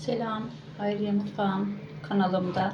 Selam, Hayriye Mutfağım kanalımda.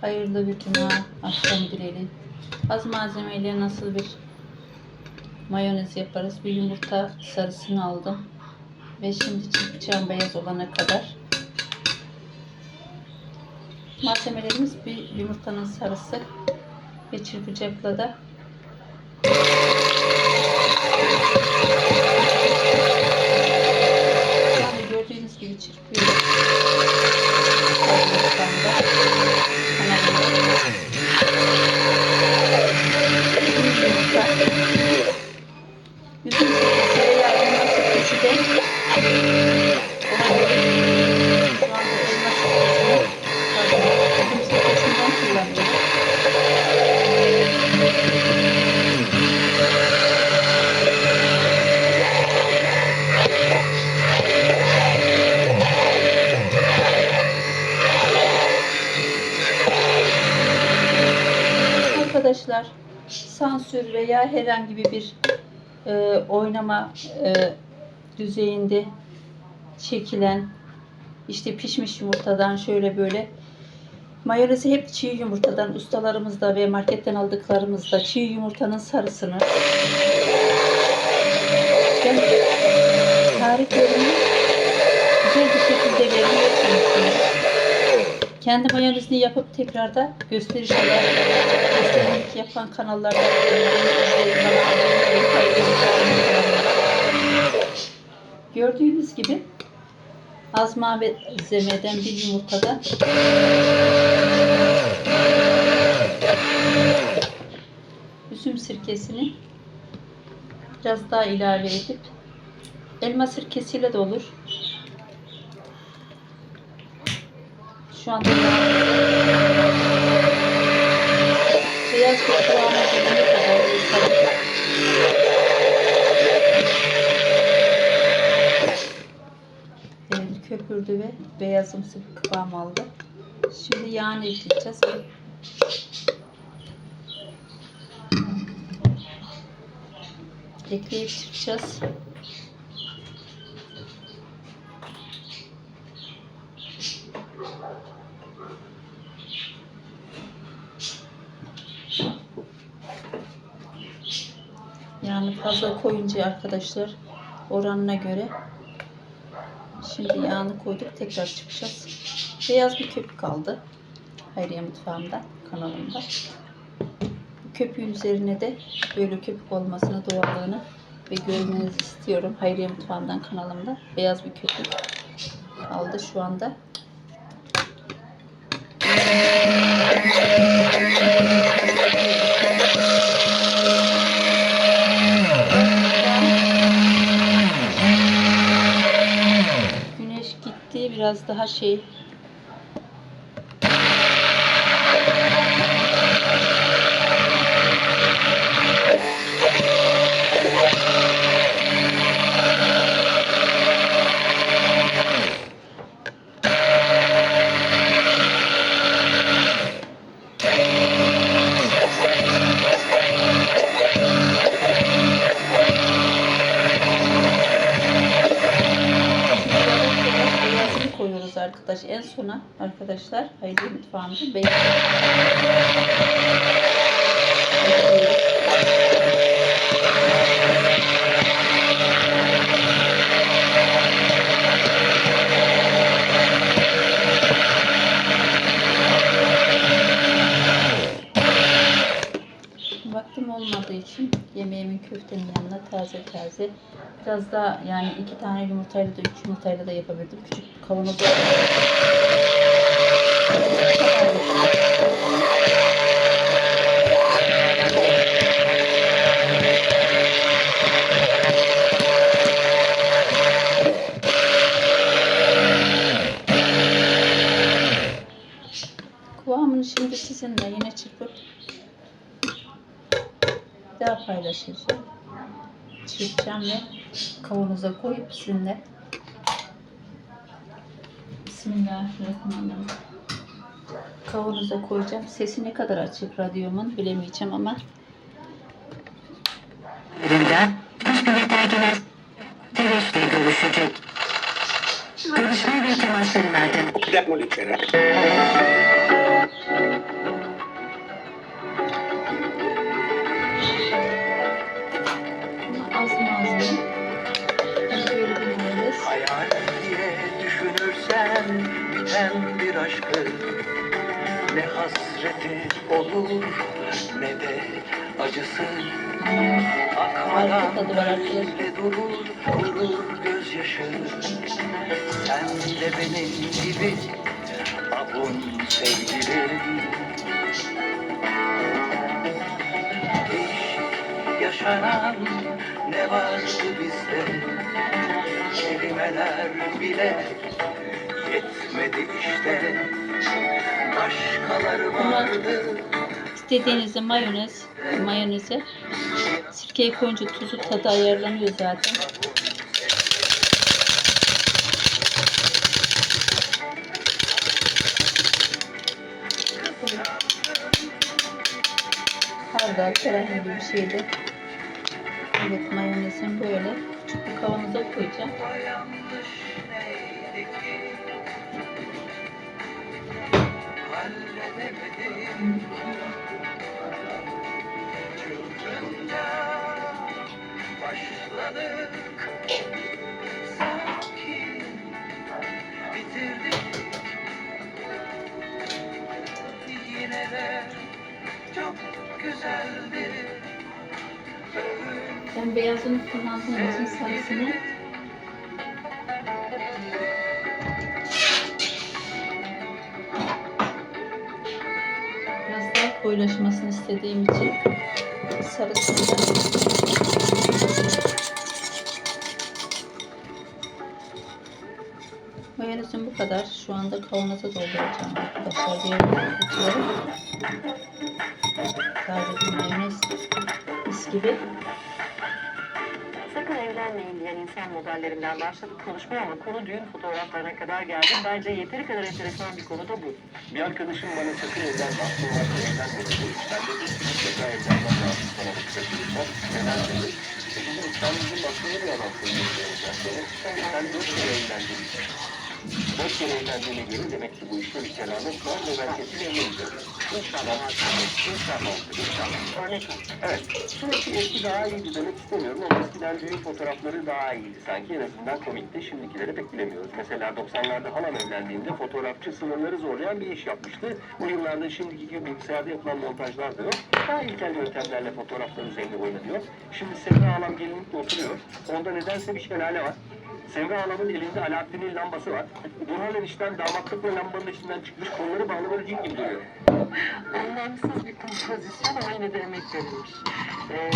Hayırlı bir cuma akşam dilerim. Az malzemeyle nasıl bir mayonez yaparız? Bir yumurta sarısını aldım. Ve şimdi çırpacağım beyaz olana kadar. Malzemelerimiz bir yumurtanın sarısı ve çırpacakla da sansür veya herhangi bir e, oynama e, düzeyinde çekilen işte pişmiş yumurtadan şöyle böyle. Mayonezi hep çiğ yumurtadan ustalarımızda ve marketten aldıklarımızda çiğ yumurtanın sarısını Kendi mayonezini yapıp tekrar da gösteriş olarak gösterilik yapan kanallarda gördüğünüz gibi az malzemeden bir yumurtada üzüm sirkesini biraz daha ilave edip elma sirkesiyle de olur. Şu anda beyaz Evet, köpürdü ve beyazımsı kıvam aldı. Şimdi yağını ekleyeceğiz. Ekleyip çırpacağız. Yani fazla koyunca arkadaşlar oranına göre şimdi yağını koyduk tekrar çıkacağız. Beyaz bir köpük kaldı. Hayriye Mutfağım'da kanalımda. Köpüğün üzerine de böyle köpük olmasını doğallığını ve görmenizi istiyorum. Hayriye Mutfağım'dan kanalımda beyaz bir köpük kaldı şu anda. Biraz daha beyaz. Vaktim olmadığı için yemeğimin köftenin yanına taze taze biraz daha yani iki tane yumurtayla da üç yumurtayla da yapabildim. Küçük kavanoz Kıvamını şimdi sizinle yine çırpıp bir daha paylaşacağım. Çırpacağım ve kavanoza koyup sizinle Bismillahirrahmanirrahim. Kavanoza koyacağım. Sesi ne kadar açık radyomun bilemeyeceğim ama Birinden başka bir tercihler Teveşle görüşecek. Görüşme ve temasları verdim. Demolizione. Az biten bir aşkı Ne hasreti olur ne de acısı. Akmadan gözde durur, durur gözyaşı. Sen de benim gibi abun sevgilim yaşanan ne vardı bizde? Kelimeler bile yetmedi işte Başkaları vardı İstediğinizde mayonez, mayoneze sirkeyi koyunca tuzu tadı ayarlanıyor zaten. Hardal herhangi bir şeyde. Evet mayonezim böyle. Küçük bir kavanoza koyacağım. Halledemedim Çılgınca başladık. Sanki bitirdik Ben beyazını kullandığım için sarısını koyulaşmasını istediğim için sarısını Mayonezim bu kadar. Şu anda kavanoza dolduracağım arkadaşlar. Diğer tutuyorum. Taze bir mayonez mis gibi. Evlenmeyin diyen insan modellerinden başladık konuşmaya ama konu düğün fotoğraflarına kadar geldi. Bence yeteri kadar enteresan bir konu da bu. Bir arkadaşım bana sakın evden var evlenme dedi. Ben de bir mutlaka kısa sürüşler. Neden dedi? Dedim sen bizim başka bir adamsın diyorum ben sana. Sen dört Dört kere evlendiğine göre demek ki bu işte bir keramet var ve ben kesin evleneceğim. İnşallah. İnşallah. İnşallah. Evet. Sürekli eski daha iyiydi demek istemiyorum ama eskiden düğün fotoğrafları daha iyiydi sanki. En azından komikti. Şimdikileri pek bilemiyoruz. Mesela 90'larda halam evlendiğinde fotoğrafçı sınırları zorlayan bir iş yapmıştı. Bu yıllarda şimdiki gibi bilgisayarda yapılan montajlar da yok. Daha ilkel yöntemlerle fotoğraflar üzerinde oynanıyor. Şimdi Semra halam gelinlikle oturuyor. Onda nedense bir şelale var. Semra halamın elinde Alaaddin'in lambası var. Burhan enişten damatlıkla lambanın içinden çıkmış kolları bağlı böyle cin gibi duruyor. Anlamsız bir kompozisyon ama yine de emek verilmiş. Ee,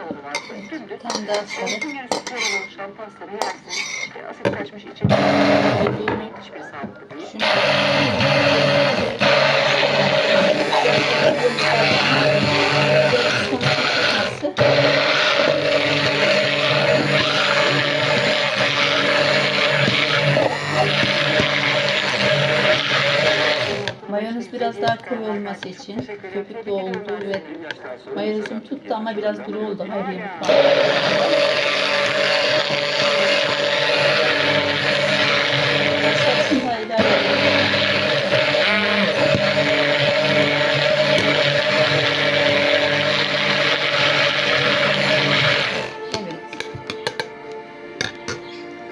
salonu vardı. Dümdüz. Tane daha sarı. Bütün. Hiçbir sağlıklı değil. Biraz daha koyu olması için köpüklü oldu ve mayonezim tuttu ama biraz duru oldu. Hayır.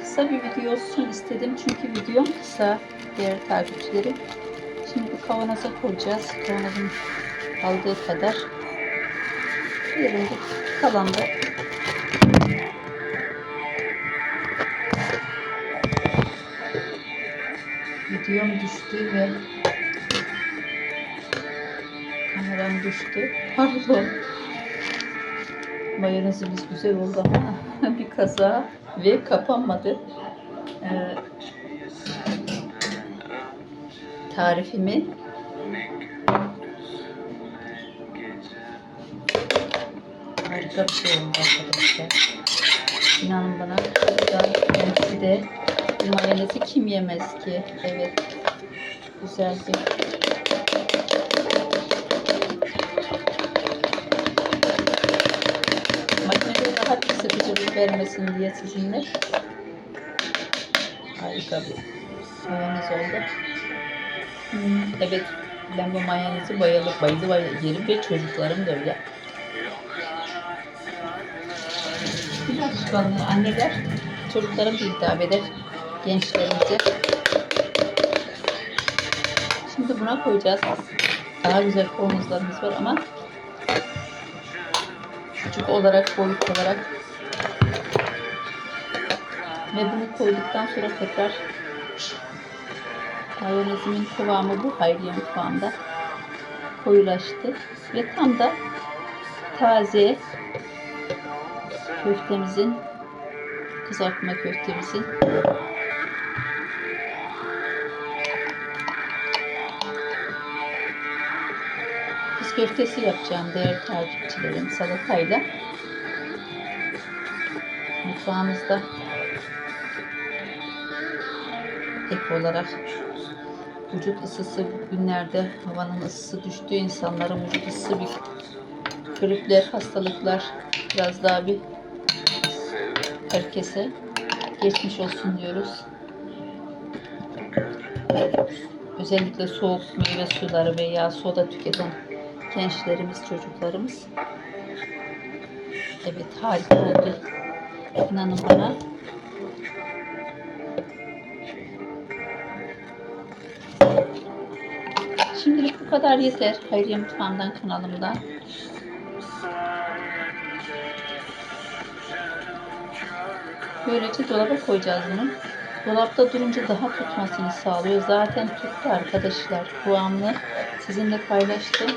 Kısa bir video olsun istedim çünkü videom kısa diğer takipçilerim. Kavanoza koyacağız. Kavanozun aldığı kadar. Yerinde kalan da videom düştü ve kameram düştü. Pardon. Mayonezimiz güzel oldu ama bir kaza ve kapanmadı. Ee, tarifimi bir şey arkadaşlar. İnanın bana burada hepsi de mayonezi kim yemez ki? Evet. Güzel bir rahat bir sıkıcılık vermesin diye sizinle harika bir mayonez oldu. Hmm, evet ben bu mayonezi bayılı bayılı bayılı yerim ve çocuklarım da öyle. Bir alışkanlığı anneler çocuklarım da hitap eder gençlerimize. Şimdi buna koyacağız. Daha güzel kavanozlarımız var ama küçük olarak, boyut olarak ve bunu koyduktan sonra tekrar mayonezimin kıvamı bu Hayriye mutfağında koyulaştı ve tam da taze köftemizin kızartma köftemizin. Kız köftesi yapacağım değerli takipçilerim salatayla. Mutfağımızda ek olarak vücut ısısı günlerde havanın ısısı düştüğü insanların vücut ısısı bir gripler, hastalıklar biraz daha bir herkese geçmiş olsun diyoruz. Özellikle soğuk meyve suları veya soda tüketen gençlerimiz, çocuklarımız. Evet harika oldu. İnanın bana. Şimdilik bu kadar yeter. Hayriye Mutfağımdan kanalımdan. Böylece dolaba koyacağız bunu. Dolapta durunca daha tutmasını sağlıyor. Zaten tuttu arkadaşlar. Kıvamlı. Sizinle paylaştım.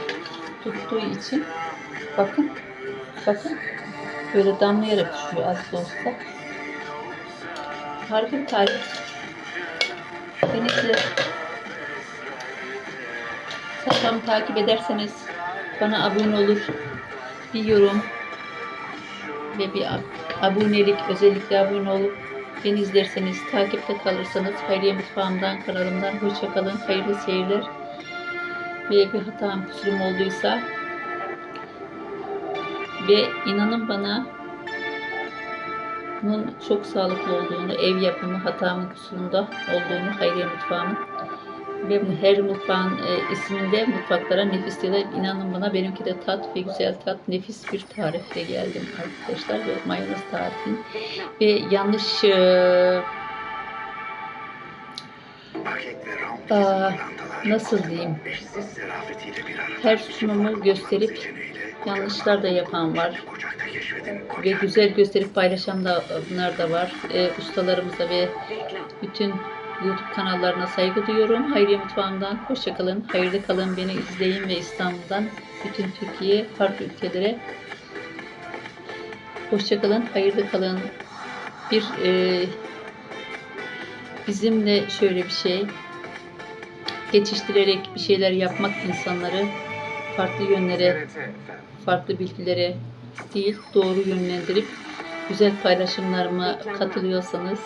Tuttuğu için. Bakın. Bakın. Böyle damlayarak düşüyor az da olsa. Harika bir tarif. Denizli sayfamı takip ederseniz bana abone olur. Bir yorum ve bir ab- abonelik özellikle abone olup beni izlerseniz takipte kalırsanız Hayriye Mutfağımdan kanalımdan hoşça kalın. Hayırlı seyirler. Ve bir hatam kusurum olduysa ve inanın bana bunun çok sağlıklı olduğunu, ev yapımı hatamın kusurunda olduğunu Hayriye Mutfağımın ve her mutfağın e, isminde mutfaklara nefis diyorlar. İnanın bana benimki de tat ve güzel tat nefis bir tarifle geldim arkadaşlar ve mayonez tarifim ve yanlış e, Aa, nasıl diyeyim her sunumu gösterip yanlışlar da yapan var ve güzel gösterip paylaşan da bunlar da var. E, ustalarımıza ve bütün YouTube kanallarına saygı duyuyorum. Hayriye Mutfağım'dan hoşçakalın. Hayırlı kalın. Beni izleyin ve İstanbul'dan bütün Türkiye, farklı ülkelere hoşçakalın. Hayırlı kalın. Bir e, bizimle şöyle bir şey geçiştirerek bir şeyler yapmak insanları farklı yönlere, farklı bilgilere değil doğru yönlendirip güzel paylaşımlarıma katılıyorsanız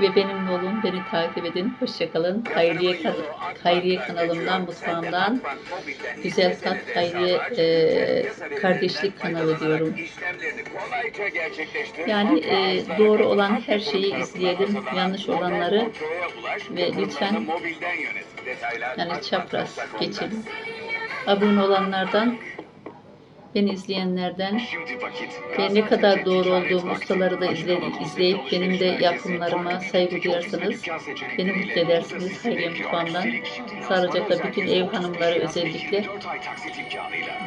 ve benimle olun, beni takip edin. Hoşçakalın. Hayriye, kan- Hayriye kanalımdan, mutfağımdan güzel tat Hayriye e, kardeşlik kanalı diyorum. Yani e, doğru olan her şeyi izleyelim, yanlış olanları ve lütfen yani çapraz geçelim. Abone olanlardan, beni izleyenlerden ve ne kadar doğru olduğum ustaları da izle, izleyip benim de yapımlarıma saygı duyarsanız beni mutlu edersiniz. Hayriye Mutfağım'dan. Sağlıcakla bütün ev hanımları özellikle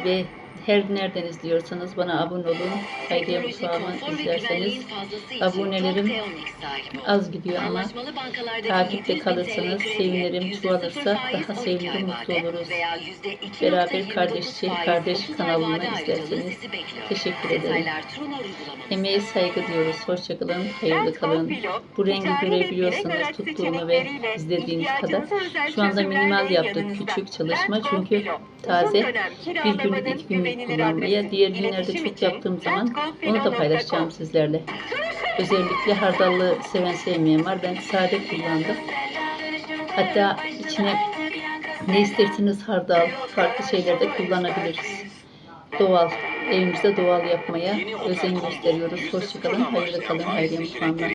ve her nereden izliyorsanız bana abone olun. Hayriye Mutfağım'ı izlerseniz abonelerim az gidiyor ama takipte kalırsanız sevinirim. Çoğalırsa daha sevinirim, mutlu oluruz. Beraber kardeşçi, kardeş kanalını izlerseniz teşekkür ederim. Emeğe saygı diyoruz. Hoşçakalın, hayırlı kalın. Bu rengi görebiliyorsanız tuttuğunu ve izlediğiniz kadar. Şu anda minimal yaptık küçük çalışma çünkü taze bir günlük iki günlük günlük kullanmaya. Diğer günlerde çok yaptığım zaman onu da paylaşacağım sizlerle. Özellikle hardallı seven sevmeyen var. Ben sade kullandım. Hatta içine ne isterseniz hardal, farklı şeyler de kullanabiliriz. Doğal, evimizde doğal yapmaya özen gösteriyoruz. Hoşçakalın, hayırlı kalın, hayırlı mutfağında.